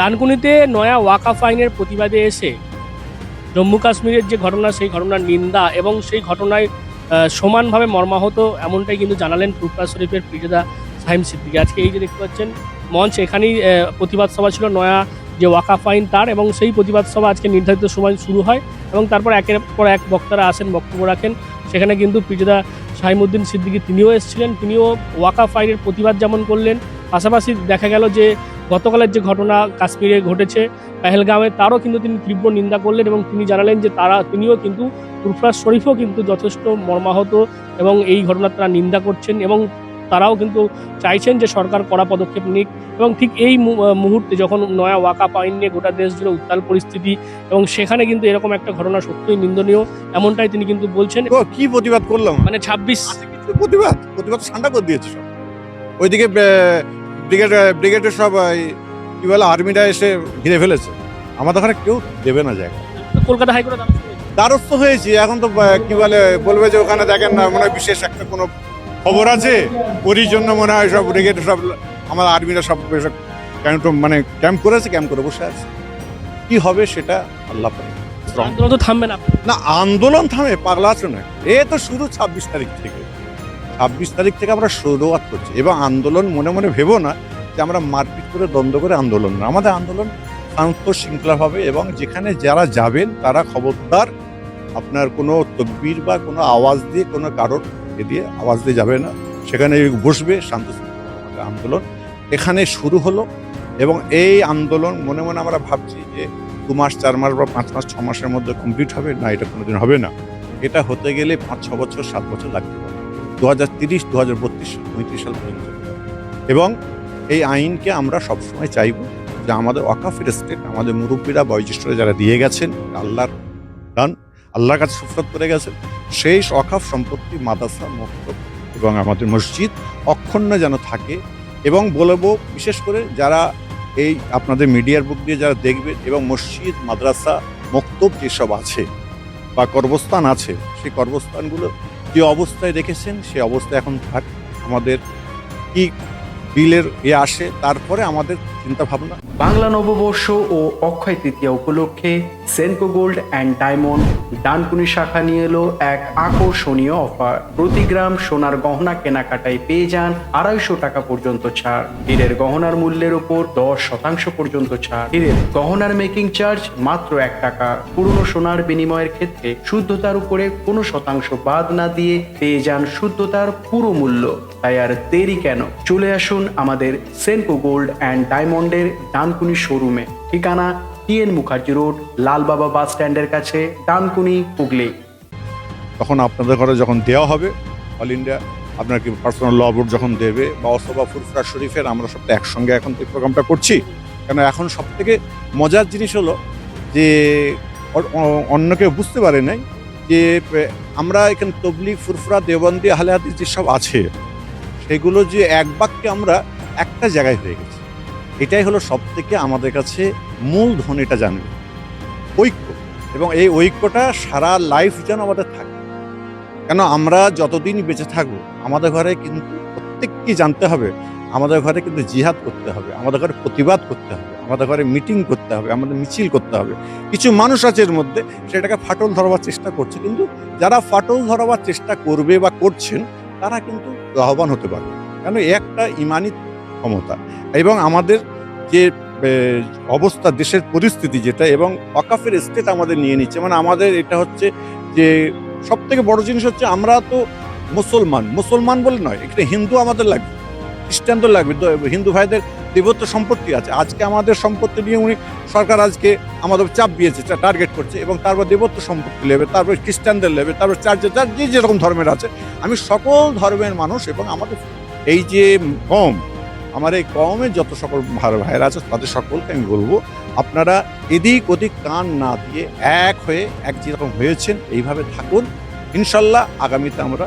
ডানকুনিতে নয়া ওয়াকাফ আইনের প্রতিবাদে এসে জম্মু কাশ্মীরের যে ঘটনা, সেই ঘটনার নিন্দা এবং সেই ঘটনায় সমানভাবে মর্মাহত এমনটাই কিন্তু জানালেন ফুরফুরা শরীফের পিজেদা সাহিম সিদ্দিকি। আজকে এই যে দেখতে পাচ্ছেন, মঞ্চ এখানেই প্রতিবাদ সভা ছিল নয়া যে ওয়াকাফ আইন তার এবং সেই প্রতিবাদ সভা আজকে নির্ধারিত সময় শুরু হয় এবং তারপর একের পর এক বক্তারা আসেন, বক্তব্য রাখেন। সেখানে কিন্তু পিজেদা শাহিমুদ্দিন সিদ্দিকি তিনিও এসেছিলেন। তিনিও ওয়াকাফ আইনের প্রতিবাদ যেমন করলেন, পাশাপাশি দেখা গেল যে গতকালের যে ঘটনা কাশ্মীরে ঘটেছে পেহেলগামে তারও কিন্তু তিনি তীব্র নিন্দা করলেন এবং তিনি জানালেন যে তারা তিনিও কিন্তু ফুরফুরা শরীফও কিন্তু যথেষ্ট মর্মাহত এবং এই ঘটনার তারা নিন্দা করছেন এবং তারাও কিন্তু চাইছেন যে সরকার কড়া পদক্ষেপ নিক এবং ঠিক এই মুহূর্তে যখন নয়া ওয়াকা আইন নিয়ে গোটা দেশ জুড়ে উত্তাল পরিস্থিতি এবং সেখানে কিন্তু এরকম একটা ঘটনা সত্যিই নিন্দনীয় এমনটাই তিনি কিন্তু বলছেন। কি প্রতিবাদ করলাম? মানে ছাব্বিশ। প্রতিবাদ? প্রতিবাদ ঠান্ডা করে দিয়েছে ওইদিকে ব্রিগেড ব্রিগেডের সব কি বলে আর্মিরা এসে ঘিরে ফেলেছে। আমাদের ওখানে কেউ দেবে না জায়গা। কলকাতা হাইকোর্টে দ্বারস্থ হয়েছি? এখন তো কি বলে বলবে যে ওখানে দেখেন না মনে হয় বিশেষ একটা কোনো খবর আছে? ওরই জন্য মনে হয় সব ব্রিগেড সব আমার আর্মিরা সব ক্যাম্প মানে ক্যাম্প করেছে ক্যাম্প করে বসে আছে। কি হবে সেটা আল্লাহ আন্দোলন তো থামবে না। না আন্দোলন থামে পাগলা আছো না। এ তো শুরু ছাব্বিশ তারিখ থেকে। ছাব্বিশ তারিখ থেকে আমরা শুরুয়াত করছি। এবং আন্দোলন মনে মনে ভেবো না যে আমরা মারপিট করে দ্বন্দ্ব করে আন্দোলন না, আমাদের আন্দোলন শান্ত শৃঙ্খলাভাবে এবং যেখানে যারা যাবেন তারা খবরদার। আপনার কোনো তকবির বা কোনো আওয়াজ দিয়ে, কোনো কারোর এ দিয়ে আওয়াজ দিয়ে যাবে না। সেখানে বসবে শান্ত শৃঙ্খলা আন্দোলন। এখানে শুরু হলো এবং এই আন্দোলন মনে মনে আমরা ভাবছি যে দু মাস, চার মাস বা পাঁচ মাস, ছ মাসের মধ্যে কমপ্লিট হবে। না, এটা কোনোদিন হবে না। এটা হতে গেলে পাঁচ, ছ বছর, সাত বছর পারে দু হাজার তিরিশ, দু হাজার বত্রিশ, পঁয়ত্রিশ সাল পর্যন্ত। এবং এই আইনকে আমরা সবসময় চাইব যে আমাদের ওয়াকাফের স্টেট আমাদের মুরব্বীরা, বয়োজ্যেষ্ঠরা যারা দিয়ে গেছেন, আল্লাহর দান, আল্লাহর কাছে সুফরত করে গেছেন সেই ওয়াকাফ সম্পত্তি মাদ্রাসা, মক্তব এবং আমাদের মসজিদ অক্ষুণ্ণ যেন থাকে এবং বলব বিশেষ করে যারা এই আপনাদের মিডিয়ার বুক দিয়ে যারা দেখবেন এবং মসজিদ, মাদ্রাসা, মক্তব যেসব আছে বা কর্মস্থান আছে, সেই কর্মস্থানগুলো যে অবস্থায় রেখেছেন সে অবস্থা এখন থাক। আমাদের কি বিলের ইয়ে আসে তারপরে আমাদের চিন্তা ভাবনা বাংলা নববর্ষ ও অক্ষয় তৃতীয়া উপলক্ষে Senco gold and diamond Dankuni শাখা নিয়ে এলো এক আকর্ষণীয় অফার। প্রতি গ্রাম সোনার গহনা কেনাকাটায় পেয়ে যান আড়াইশো টাকা পর্যন্ত ছাড়। হীরের গহনার মূল্যের উপর দশ শতাংশ পর্যন্ত ছাড়। হীরের গহনার মেকিং চার্জ মাত্র এক টাকা। পুরনো সোনার বিনিময়ের ক্ষেত্রে শুদ্ধতার উপরে কোনো শতাংশ বাদ না দিয়ে পেয়ে যান শুদ্ধতার পুরো মূল্য। তাই আর দেরি কেন? চলে আসুন আমাদের সেনকো গোল্ড অ্যান্ড ডায়মন্ডের ডানকুনি শোরুমে। ঠিকানা T N Mukherjee road Lalbaba bus স্ট্যান্ডের কাছে, ডানকুনি, হুগলি। তখন আপনাদের ঘরে যখন দেওয়া হবে, অল ইন্ডিয়া আপনার কি পার্সোনাল ল বোর্ড যখন দেবে বা অথবা ফুরফুরা শরীফের, আমরা সবটা একসঙ্গে এখন এই প্রোগ্রামটা করছি। কেন এখন সব থেকে মজার জিনিস হলো যে অন্য কেউ বুঝতে পারে নাই যে আমরা এখানে তবলিগ, ফুরফুরা, দেওবন্দি, আহলে হাদিস যেসব আছে, সেগুলো যে এক বাক্যে আমরা একটা জায়গায় হয়ে গেছি। এটাই হলো সব থেকে আমাদের কাছে মূল ধ্বনিটা জানবে ঐক্য। এবং এই ঐক্যটা সারা লাইফ যেন আমাদের থাকে। কেন আমরা যতদিন বেঁচে থাকব, আমাদের ঘরে কিন্তু প্রত্যেককে জানতে হবে, আমাদের ঘরে কিন্তু জিহাদ করতে হবে, আমাদের ঘরে প্রতিবাদ করতে হবে, আমাদের ঘরে মিটিং করতে হবে, আমাদের মিছিল করতে হবে। কিছু মানুষ আছে এর মধ্যে, সেটাকে ফাটল ধরবার চেষ্টা করছে, কিন্তু যারা ফাটল ধরবার চেষ্টা করবে বা করছেন, তারা কিন্তু লাভবান হতে পারবে কেন একটা ইমানি ক্ষমতা। এবং আমাদের যে অবস্থা, দেশের পরিস্থিতি যেটা এবং অকাফের স্টেট আমাদের নিয়ে নিচ্ছে মানে আমাদের এটা হচ্ছে যে সব থেকে বড় জিনিস হচ্ছে আমরা তো মুসলমান। মুসলমান বলে নয়, এখানে হিন্দু আমাদের লাগবে খ্রিস্টানদের লাগবে হিন্দু ভাইদের দেবত্ব সম্পত্তি আছে। আজকে আমাদের সম্পত্তি নিয়ে উনি সরকার আজকে আমাদের চাপ দিয়েছে টার্গেট করছে এবং তারপর দেবত্ব সম্পত্তি লেবে তারপর খ্রিস্টানদের লেবে তারপর চার্চে যার যে যেরকম ধর্মের আছে। আমি সকল ধর্মের মানুষ এবং আমাদের এই যে কম আমার এই কমের যত সকল ভাই ভাইয়েরা আছে, তাদের সকলকে আমি বলব, আপনারা এদিক ওদিক কান না দিয়ে এক হয়ে, এক যেরকম হয়েছেন, এইভাবে থাকুন। ইনশাল্লাহ আগামীতে আমরা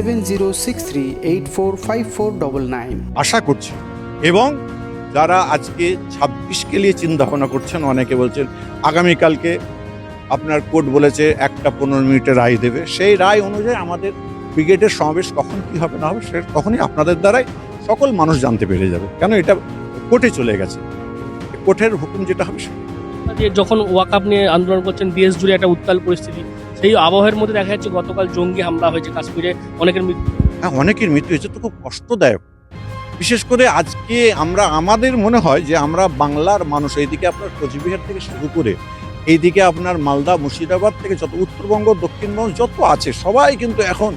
zero six three eight four five four double nine আশা করছি। এবং যারা আজকে ছাব্বিশকে নিয়ে চিন্তা ভাবনা করছেন অনেকে বলছেন আগামীকালকে আপনার কোর্ট বলেছে একটা পনেরো মিনিটের রায় দেবে। সেই রায় অনুযায়ী আমাদের ব্রিগেডের সমাবেশ কখন কি হবে না হবে সে তখনই আপনাদের দ্বারাই সকল মানুষ জানতে পেরে যাবে। কেন এটা কোর্টে চলে গেছে? কোর্টের হুকুম যেটা হবে সেটা যখন ওয়াকাপ নিয়ে আন্দোলন করছেন দেশ জুড়ে একটা উত্তাল পরিস্থিতি। সেই আবহের মধ্যে দেখা যাচ্ছে গতকাল জঙ্গি হামলা হয়েছে কাশ্মীরে অনেকের মৃত্যু। হ্যাঁ অনেকের মৃত্যু হয়েছে তো খুব কষ্টদায়ক। বিশেষ করে আজকে আমরা আমাদের মনে হয় যে আমরা বাংলার মানুষ এইদিকে আপনার কোচবিহার থেকে শুরু করে এইদিকে আপনার মালদা মুর্শিদাবাদ থেকে যত উত্তরবঙ্গ দক্ষিণবঙ্গ যত আছে সবাই কিন্তু এখন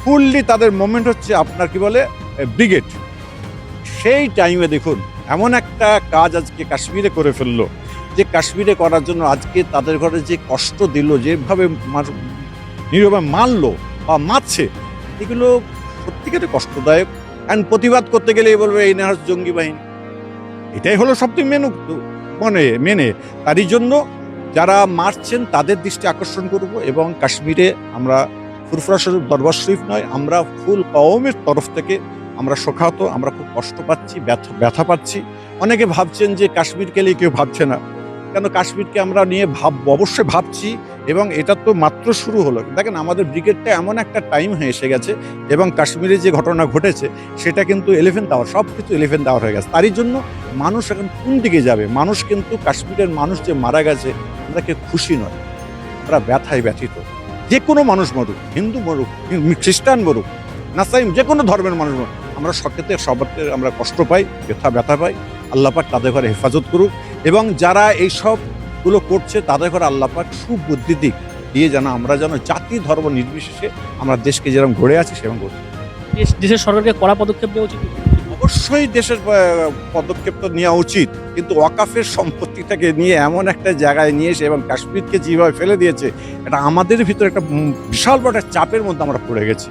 ফুললি তাদের মোমেন্ট হচ্ছে আপনার কি বলে ব্রিগেড। সেই টাইমে দেখুন এমন একটা কাজ আজকে কাশ্মীরে করে ফেলল। যে কাশ্মীরে করার জন্য আজকে তাদের ঘরে যে কষ্ট দিল, যেভাবে নীরবে মারলো বা মারছে, এগুলো সত্যিকারে কষ্টদায়ক অ্যান্ড প্রতিবাদ করতে গেলেই বলবে, এই না হচ্ছে জঙ্গি বাহিনী। এটাই হলো সবথেকে মেনু মনে, মেনে। তারই জন্য যারা মারছেন, তাদের দৃষ্টি আকর্ষণ করব এবং কাশ্মীরে আমরা ফুরফুরা শরীফ, দরবার শরীফ নয়, আমরা ফুল কওমের তরফ থেকে আমরা শোকাহত, আমরা খুব কষ্ট পাচ্ছি, ব্যথা ব্যথা পাচ্ছি। অনেকে ভাবছেন যে কাশ্মীর নিয়ে কেউ ভাবছে না। কেন কাশ্মীরকে আমরা নিয়ে ভাব, অবশ্যই ভাবছি এবং এটা তো মাত্র শুরু হলো। দেখেন আমাদের ব্রিগেডটা এমন একটা টাইম হয়ে এসে গেছে এবং কাশ্মীরে যে ঘটনা ঘটেছে সেটা কিন্তু এলিভেন্থ আওয়ার সব কিছু এলিভেন্থ আওয়ার হয়ে গেছে। তারই জন্য মানুষ এখন কোন দিকে যাবে? মানুষ কিন্তু কাশ্মীরের মানুষ যে মারা গেছে কেউ খুশি নয়। আমরা ব্যথায় ব্যথিত। যে কোনো মানুষ মরুক, হিন্দু মরুক, খ্রিস্টান মরুক নাসাইম যে কোনো ধর্মের মানুষ মরুক, আমরা সকেতে সবাতে আমরা কষ্ট পাই, ব্যথা ব্যথা পাই। আল্লাপাক তাদের ঘরে হেফাজত করুক। এবং যারা এই সবগুলো করছে তাদের ঘরে আল্লাপাক সুবুদ্ধি দিক দিয়ে যেন আমরা যেন জাতি ধর্ম নির্বিশেষে আমরা দেশকে যেরকম গড়ে আছি সেরকম গড়ে দেশের সরকারকে কড়া পদক্ষেপ নেওয়া উচিত? অবশ্যই দেশের পদক্ষেপ তো নেওয়া উচিত কিন্তু ওয়াকাফের সম্পত্তিটাকে নিয়ে এমন একটা জায়গায় নিয়ে এসে এবং কাশ্মীরকে যেভাবে ফেলে দিয়েছে এটা আমাদের ভিতরে একটা বিশাল বড় একটা চাপের মধ্যে আমরা পড়ে গেছি।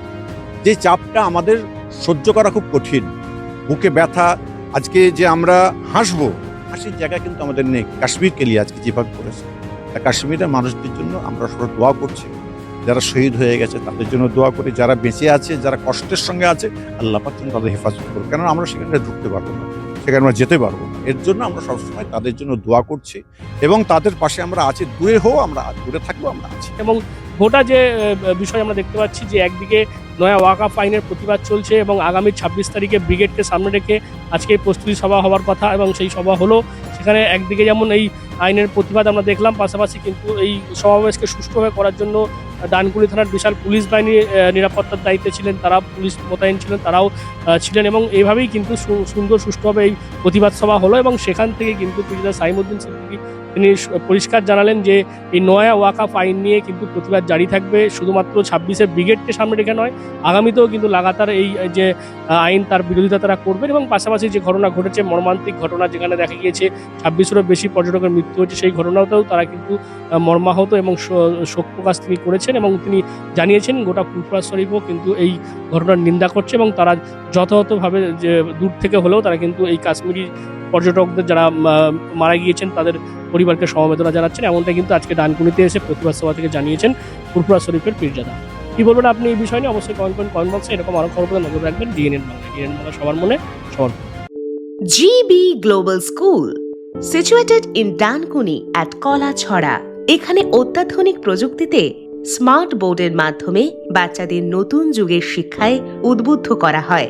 যে চাপটা আমাদের সহ্য করা খুব কঠিন। বুকে ব্যথা আজকে যে আমরা হাসবো হাসির জায়গা কিন্তু আমাদের নেই। কাশ্মীরকে নিয়ে আজকে যেভাবে করেছে তা কাশ্মীরের মানুষদের জন্য আমরা সবাই দোয়া করছি। যারা শহীদ হয়ে গেছে তাদের জন্য দোয়া করি। যারা বেঁচে আছে, যারা কষ্টের সঙ্গে আছে, আল্লাহ পাক তাদের হেফাজত করুন কেননা আমরা সেখানে ঢুকতে পারব না। সেখানে আমরা যেতে পারব না। এর জন্য আমরা সবসময় তাদের জন্য দোয়া করছি এবং তাদের পাশে আমরা আছি। দূরে হোক আমরা, দূরে থাকলেও আমরা আছি। এবং গোটা যে বিষয় আমরা দেখতে পাচ্ছি যে একদিকে নয়া ওয়াকাফ আইনের প্রতিবাদ চলছে এবং আগামী ছাব্বিশ তারিখে ব্রিগেডকে সামনে রেখে আজকে প্রস্তুতি সভা হওয়ার কথা এবং সেই সভা হলো। সেখানে একদিকে যেমন এই আইনের প্রতিবাদ আমরা দেখলাম, পাশাপাশি কিন্তু এই সমাবেশকে সুষ্ঠুভাবে করার জন্য ডানকুনি থানার বিশাল পুলিশ বাহিনী নিরাপত্তার দায়িত্বে ছিলেন তারা পুলিশ মোতায়েন ছিলেন, তারাও ছিলেন এবং এইভাবেই কিন্তু সুন্দর সুষ্ঠুভাবে এই প্রতিবাদ সভা হলো এবং সেখান থেকে কিন্তু পিতা সাইমুদ্দিন সিদ্দিকী তিনি পরিষ্কার জানালেন যে এই নয়া ওয়াকাফ আইন নিয়ে কিন্তু প্রতিবাদ জারি থাকবে। শুধুমাত্র ছাব্বিশের ব্রিগেডকে সামনে রেখে নয়, আগামীতেও কিন্তু লাগাতার এই যে আইন তার বিরোধিতা তারা করবেন এবং পাশাপাশি যে ঘটনা ঘটেছে, মর্মান্তিক ঘটনা যেখানে দেখা গিয়েছে, ছাব্বিশেরও বেশি পর্যটকের মৃত্যু হয়েছে, সেই ঘটনাতেও তারা কিন্তু মর্মাহত এবং শোক প্রকাশ তিনি করেছেন এবং তিনি জানিয়েছেন গোটা ফুরফুরা শরীফও কিন্তু এই ঘটনার নিন্দা করছে এবং তারা যথাযথভাবে যে, দূর থেকে হলেও তারা কিন্তু এই কাশ্মীরি পর্যটকদের যারা মারা গিয়েছেন তাদের পরিবারকে সমবেদনা জানাচ্ছেন। এমনটা কিন্তু আজকে ডানকুনিতে এসে প্রতিবাদ সভা থেকে জানিয়েছেন ফুরফুরা শরীফের পীরজাদা। কি বলবেন আপনি এই বিষয় নিয়ে? অবশ্যই কমেন্ট করেন কমেন্ট বক্সে এরকম আরও খবর নজর রাখবেন। ডিএনএন বাংলা ডিএনএন বাংলা সবার মনে সবার GB Global School, situated in Dankuni at Kalachhara এখানে অত্যাধুনিক প্রযুক্তিতে স্মার্ট বোর্ডের মাধ্যমে বাচ্চাদের নতুন যুগের শিক্ষায় উদ্বুদ্ধ করা হয়।